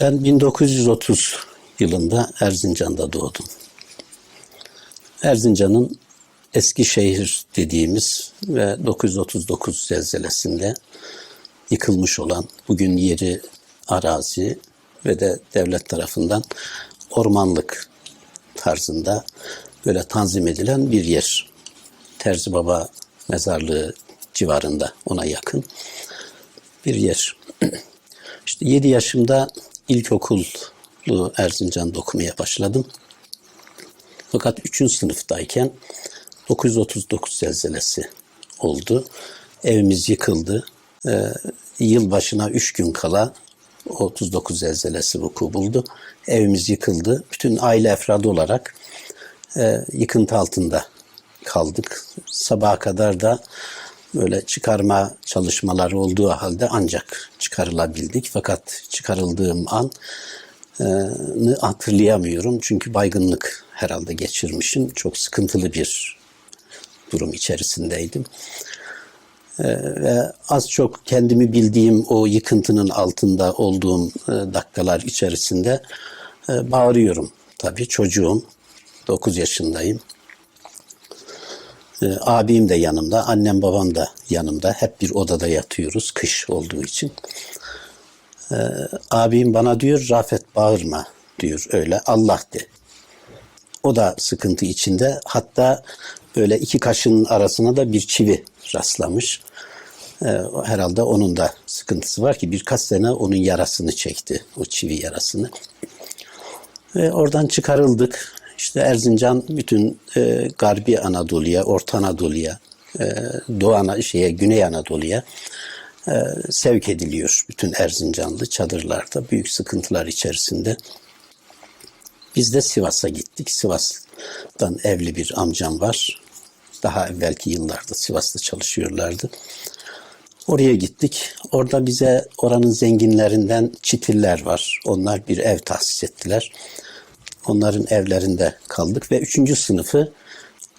Ben 1930 yılında Erzincan'da doğdum. Erzincan'ın Eskişehir dediğimiz ve 939 zelzelesinde yıkılmış olan bugün yeri arazi ve de devlet tarafından ormanlık tarzında böyle tanzim edilen bir yer. Terzi Baba mezarlığı civarında ona yakın bir yer. İşte 7 yaşımda ilkokulu Erzincan'da okumaya başladım. Fakat 3. sınıftayken 939 zelzelesi oldu. Evimiz yıkıldı. Ee, yıl başına 3 gün kala 39 zelzelesi vuku buldu. Evimiz yıkıldı. Bütün aile efradı olarak e, yıkıntı altında kaldık. Sabaha kadar da böyle çıkarma çalışmaları olduğu halde ancak çıkarılabildik. Fakat çıkarıldığım an e, hatırlayamıyorum. Çünkü baygınlık herhalde geçirmişim. Çok sıkıntılı bir durum içerisindeydim. E, ve az çok kendimi bildiğim o yıkıntının altında olduğum e, dakikalar içerisinde bağırıyorum. Tabii çocuğum. 9 yaşındayım. E, abim de yanımda, annem babam da yanımda. Hep bir odada yatıyoruz kış olduğu için. E, abim bana diyor Rafet bağırma diyor öyle Allah de. O da sıkıntı içinde. Hatta böyle iki kaşının arasına da bir çivi rastlamış. E, herhalde onun da sıkıntısı var ki birkaç sene onun yarasını çekti. O çivi yarasını. Ve oradan çıkarıldık. İşte Erzincan bütün e, Garbi Anadolu'ya, Orta Anadolu'ya, e, Doğu Ana, şeye, Güney Anadolu'ya e, sevk ediliyor. Bütün Erzincanlı çadırlarda büyük sıkıntılar içerisinde. Biz de Sivas'a gittik. Sivas'tan evli bir amcam var. Daha evvelki yıllarda Sivas'ta çalışıyorlardı. Oraya gittik. Orada bize oranın zenginlerinden çitiller var. Onlar bir ev tahsis ettiler. Onların evlerinde kaldık ve üçüncü sınıfı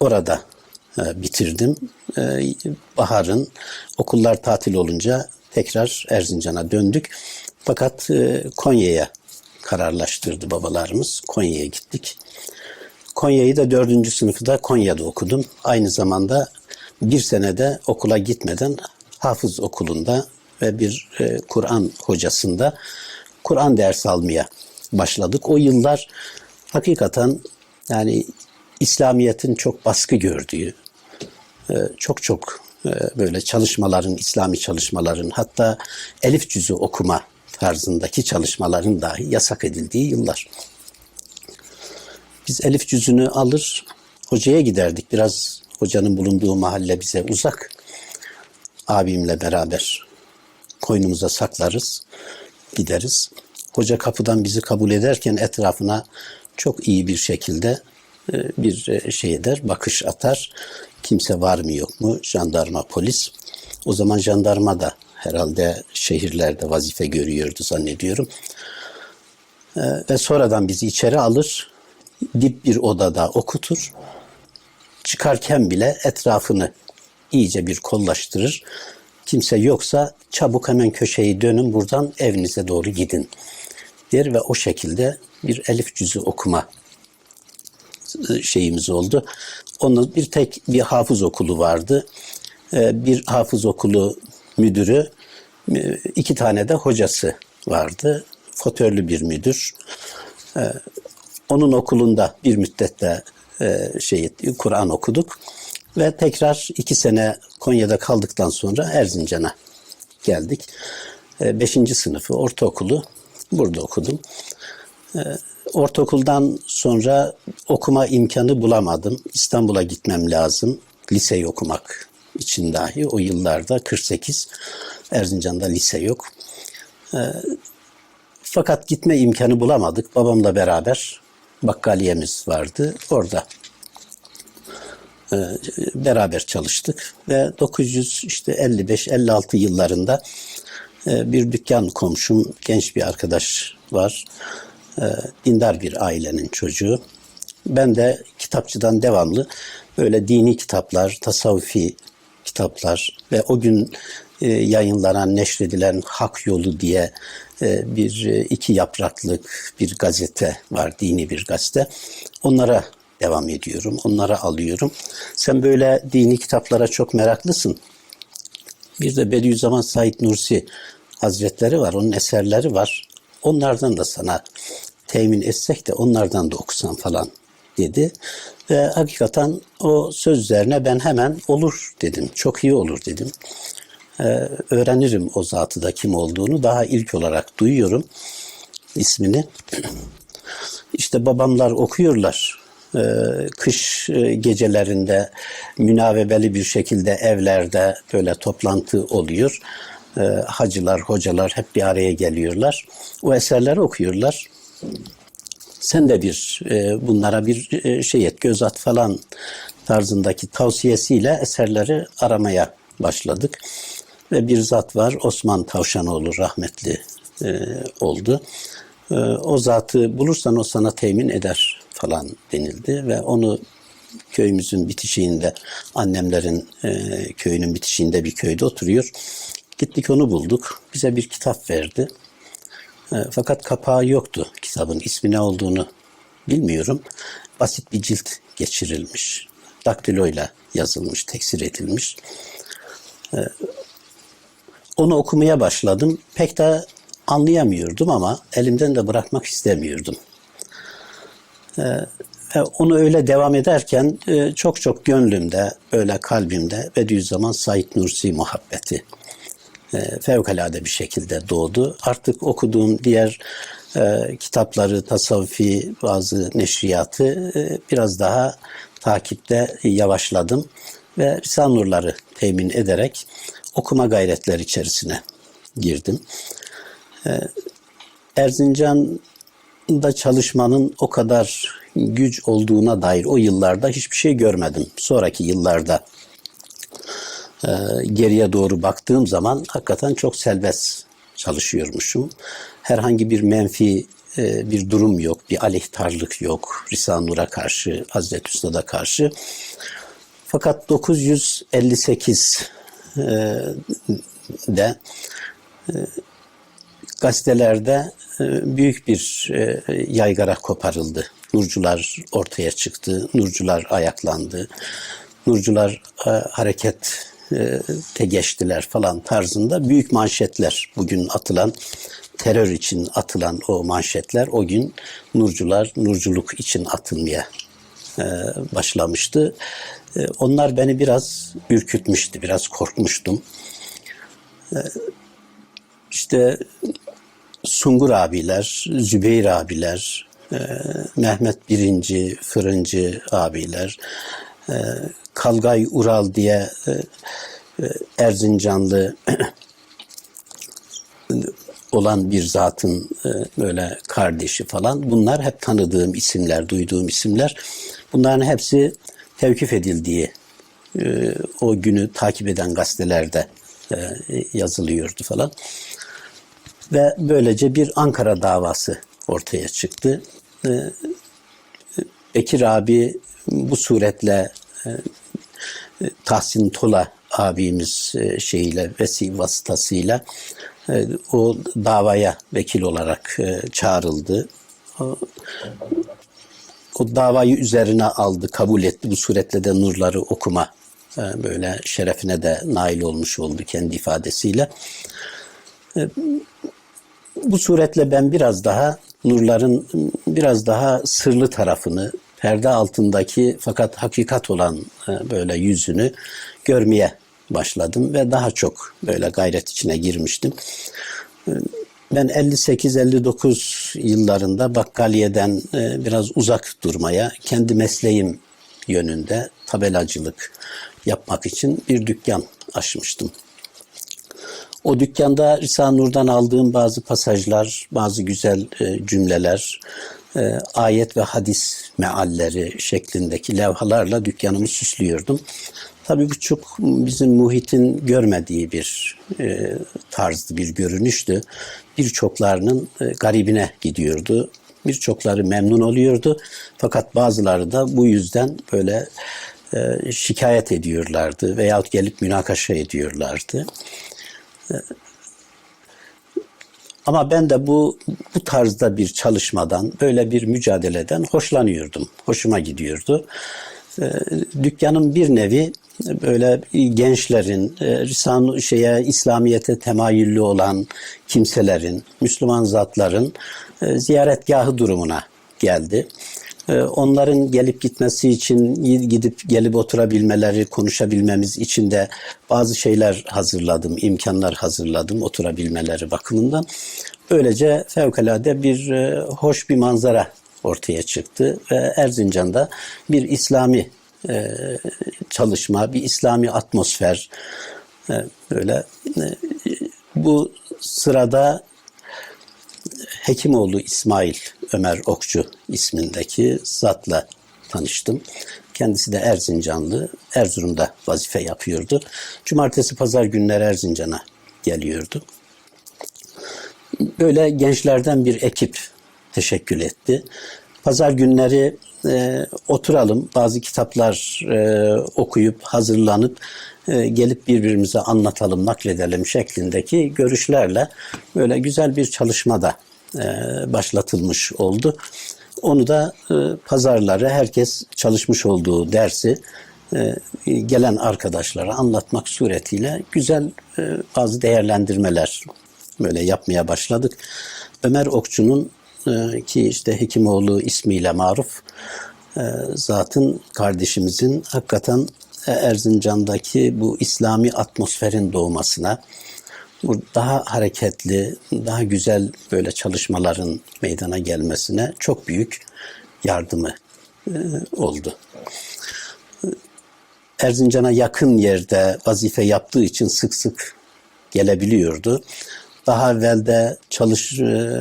orada e, bitirdim. E, baharın okullar tatil olunca tekrar Erzincan'a döndük. Fakat e, Konya'ya kararlaştırdı babalarımız. Konya'ya gittik. Konya'yı da dördüncü sınıfı da Konya'da okudum. Aynı zamanda bir senede okula gitmeden hafız okulunda ve bir e, Kur'an hocasında Kur'an ders almaya başladık. O yıllar hakikaten yani İslamiyet'in çok baskı gördüğü, e, çok çok e, böyle çalışmaların, İslami çalışmaların hatta elif cüzü okuma tarzındaki çalışmaların dahi yasak edildiği yıllar. Biz elif cüzünü alır, hocaya giderdik. Biraz hocanın bulunduğu mahalle bize uzak. Abimle beraber koynumuza saklarız, gideriz. Hoca kapıdan bizi kabul ederken etrafına çok iyi bir şekilde e, bir şey eder, bakış atar. Kimse var mı yok mu? Jandarma, polis. O zaman jandarma da herhalde şehirlerde vazife görüyordu zannediyorum. E, ve sonradan bizi içeri alır, dip bir odada okutur. Çıkarken bile etrafını iyice bir kollaştırır. Kimse yoksa çabuk hemen köşeyi dönün buradan evinize doğru gidin der ve o şekilde bir elif cüzü okuma şeyimiz oldu. Onun bir tek bir hafız okulu vardı. Bir hafız okulu müdürü, iki tane de hocası vardı. Fotörlü bir müdür. Onun okulunda bir müddette şey Kur'an okuduk ve tekrar iki sene Konya'da kaldıktan sonra Erzincan'a geldik. Beşinci sınıfı ortaokulu burada okudum. Ortaokuldan sonra okuma imkanı bulamadım. İstanbul'a gitmem lazım. Liseyi okumak için dahi o yıllarda 48 Erzincan'da lise yok. Fakat gitme imkanı bulamadık. Babamla beraber bakkaliyemiz vardı. Orada beraber çalıştık ve 955-56 yıllarında bir dükkan komşum, genç bir arkadaş var. Dindar bir ailenin çocuğu. Ben de kitapçıdan devamlı böyle dini kitaplar, tasavvufi kitaplar ve o gün e, yayınlanan, neşredilen Hak Yolu diye e, bir e, iki yapraklık bir gazete var, dini bir gazete. Onlara devam ediyorum, onlara alıyorum. Sen böyle dini kitaplara çok meraklısın. Bir de Bediüzzaman Said Nursi Hazretleri var, onun eserleri var. Onlardan da sana temin etsek de onlardan da okusan falan dedi. Ve hakikaten o söz üzerine ben hemen olur dedim. Çok iyi olur dedim. Ee, öğrenirim o zatı da kim olduğunu. Daha ilk olarak duyuyorum ismini. İşte babamlar okuyorlar. Ee, kış e, gecelerinde münavebeli bir şekilde evlerde böyle toplantı oluyor. Ee, hacılar, hocalar hep bir araya geliyorlar. O eserleri okuyorlar. Sen de bir e, bunlara bir e, şey et, göz at falan tarzındaki tavsiyesiyle eserleri aramaya başladık. Ve bir zat var Osman Tavşanoğlu rahmetli oldu. O zatı bulursan o sana temin eder falan denildi ve onu köyümüzün bitişiğinde annemlerin e, köyünün bitişiğinde bir köyde oturuyor. Gittik onu bulduk. Bize bir kitap verdi. E, fakat kapağı yoktu kitabın. ismi ne olduğunu bilmiyorum. Basit bir cilt geçirilmiş. Daktiloyla yazılmış, teksir edilmiş. E, onu okumaya başladım. Pek de anlayamıyordum ama elimden de bırakmak istemiyordum. E, ve onu öyle devam ederken e, çok çok gönlümde, böyle kalbimde Bediüzzaman Said Nursi muhabbeti e, fevkalade bir şekilde doğdu. Artık okuduğum diğer e, kitapları, tasavvufi bazı neşriyatı biraz daha takipte yavaşladım ve Risale-i Nurları temin ederek okuma gayretleri içerisine girdim. E, Erzincan'da çalışmanın o kadar güç olduğuna dair o yıllarda hiçbir şey görmedim. Sonraki yıllarda e, geriye doğru baktığım zaman hakikaten çok serbest çalışıyormuşum. Herhangi bir menfi e, bir durum yok, bir aleyhtarlık yok Risale-i Nur'a karşı, Hazreti Üstad'a karşı. Fakat 958 e, de e, gazetelerde e, büyük bir e, yaygara koparıldı. Nurcular ortaya çıktı, Nurcular ayaklandı, Nurcular e, hareket te geçtiler falan tarzında büyük manşetler bugün atılan terör için atılan o manşetler o gün Nurcular Nurculuk için atılmaya başlamıştı. Onlar beni biraz ürkütmüştü, biraz korkmuştum. İşte Sungur abiler, Zübeyir abiler, e, Mehmet Birinci, Fırıncı abiler, e, Kalgay Ural diye e, Erzincanlı olan bir zatın böyle kardeşi falan. Bunlar hep tanıdığım isimler, duyduğum isimler. Bunların hepsi tevkif edildiği o günü takip eden gazetelerde yazılıyordu falan. Ve böylece bir Ankara davası ortaya çıktı. E, Bekir abi bu suretle e, Tahsin Tola abimiz e, şeyiyle vesi vasıtasıyla e, o davaya vekil olarak e, çağrıldı. O, o davayı üzerine aldı, kabul etti. Bu suretle de nurları okuma böyle şerefine de nail olmuş oldu kendi ifadesiyle. Bu suretle ben biraz daha nurların biraz daha sırlı tarafını, perde altındaki fakat hakikat olan e, böyle yüzünü görmeye başladım ve daha çok böyle gayret içine girmiştim. E, ben 58-59 yıllarında Bakkaliye'den e, biraz uzak durmaya, kendi mesleğim yönünde tabelacılık yapmak için bir dükkan açmıştım. O dükkanda Risale-i Nur'dan aldığım bazı pasajlar, bazı güzel cümleler, e, ayet ve hadis mealleri şeklindeki levhalarla dükkanımı süslüyordum. Tabii bu çok bizim muhitin görmediği bir e, tarzdı, bir görünüştü. Birçoklarının e, garibine gidiyordu. Birçokları memnun oluyordu. Fakat bazıları da bu yüzden böyle e, şikayet ediyorlardı veyahut gelip münakaşa ediyorlardı. Ama ben de bu bu tarzda bir çalışmadan, böyle bir mücadeleden hoşlanıyordum. Hoşuma gidiyordu. Ee, dükkanın bir nevi böyle gençlerin, e, Risan şeye İslamiyete temayüllü olan kimselerin, Müslüman zatların e, ziyaretgahı durumuna geldi. E, Onların gelip gitmesi için gidip gelip oturabilmeleri, konuşabilmemiz için de bazı şeyler hazırladım, imkanlar hazırladım oturabilmeleri bakımından. Böylece fevkalade bir e, hoş bir manzara ortaya çıktı ve Erzincan'da bir İslami e, çalışma, bir İslami atmosfer e, böyle bu sırada Hekimoğlu İsmail Ömer Okçu ismindeki zatla tanıştım. Kendisi de Erzincanlı, Erzurum'da vazife yapıyordu. Cumartesi pazar günleri Erzincan'a geliyordu. Böyle gençlerden bir ekip teşekkül etti. Pazar günleri e, oturalım, bazı kitaplar e, okuyup hazırlanıp e, gelip birbirimize anlatalım, nakledelim şeklindeki görüşlerle böyle güzel bir çalışmada e, başlatılmış oldu. Onu da e, pazarları herkes çalışmış olduğu dersi e, gelen arkadaşlara anlatmak suretiyle güzel e, bazı değerlendirmeler böyle yapmaya başladık. Ömer Okçu'nun e, ki işte Hekimoğlu ismiyle maruf e, zatın kardeşimizin hakikaten e, Erzincan'daki bu İslami atmosferin doğmasına, daha hareketli, daha güzel böyle çalışmaların meydana gelmesine çok büyük yardımı e, oldu. Erzincan'a yakın yerde vazife yaptığı için sık sık gelebiliyordu. Daha evvelde çalış, e,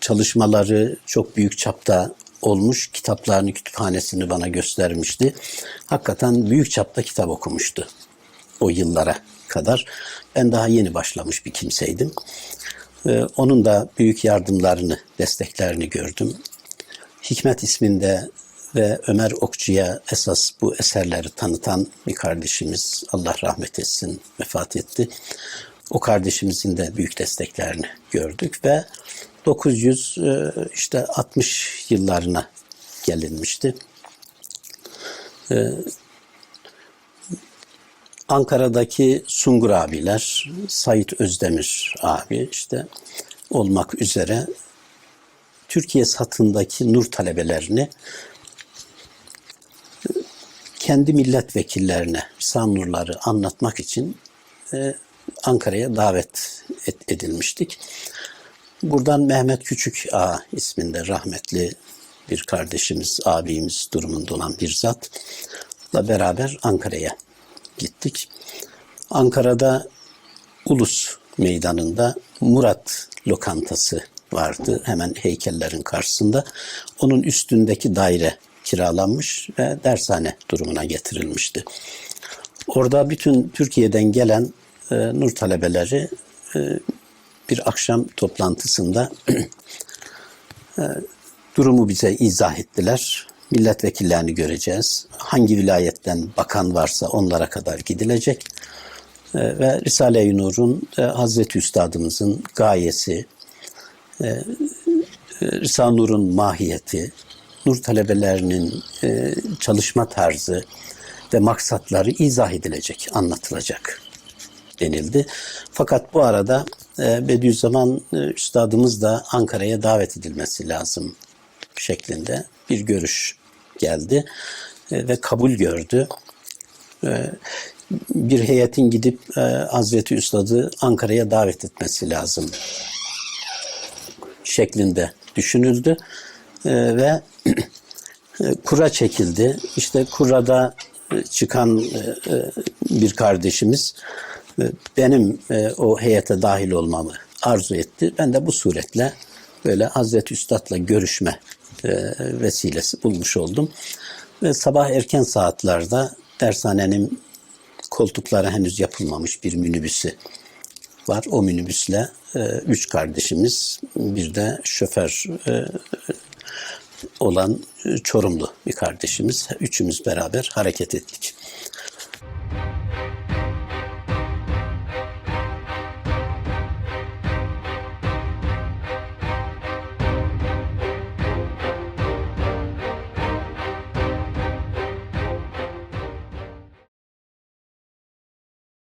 çalışmaları çok büyük çapta olmuş. Kitaplarını, kütüphanesini bana göstermişti. Hakikaten büyük çapta kitap okumuştu o yıllara kadar. Ben daha yeni başlamış bir kimseydim. Ee, onun da büyük yardımlarını, desteklerini gördüm. Hikmet isminde ve Ömer Okçu'ya esas bu eserleri tanıtan bir kardeşimiz Allah rahmet etsin vefat etti. O kardeşimizin de büyük desteklerini gördük ve 900 e, işte 60 yıllarına gelinmişti. Ankara'daki Sungur abiler, Sait Özdemir abi işte olmak üzere Türkiye satındaki nur talebelerini kendi milletvekillerine Sanurları anlatmak için e, Ankara'ya davet et- edilmiştik. Buradan Mehmet Küçük Ağa isminde rahmetli bir kardeşimiz, abimiz durumunda olan bir zatla beraber Ankara'ya gittik. Ankara'da Ulus Meydanı'nda Murat Lokantası vardı. Hemen heykellerin karşısında. Onun üstündeki daire kiralanmış ve dershane durumuna getirilmişti. Orada bütün Türkiye'den gelen e, nur talebeleri e, bir akşam toplantısında e, durumu bize izah ettiler. Milletvekillerini göreceğiz. Hangi vilayetten bakan varsa onlara kadar gidilecek. E, ve Risale-i Nur'un e, Hazreti Üstadımızın gayesi, e, e, Risale-i Nur'un mahiyeti, nur talebelerinin çalışma tarzı ve maksatları izah edilecek, anlatılacak denildi. Fakat bu arada Bediüzzaman Üstadımız da Ankara'ya davet edilmesi lazım şeklinde bir görüş geldi E, ve kabul gördü. E, bir heyetin gidip e, Hazreti Üstad'ı Ankara'ya davet etmesi lazım şeklinde düşünüldü ve kura çekildi. İşte kurada çıkan bir kardeşimiz benim o heyete dahil olmamı arzu etti. Ben de bu suretle böyle Hazreti Üstad'la görüşme e, vesilesi bulmuş oldum. Ve sabah erken saatlerde dershanenin koltukları henüz yapılmamış bir minibüsü var. O minibüsle e, üç kardeşimiz bir de şoför e, olan Çorumlu bir kardeşimiz. Üçümüz beraber hareket ettik.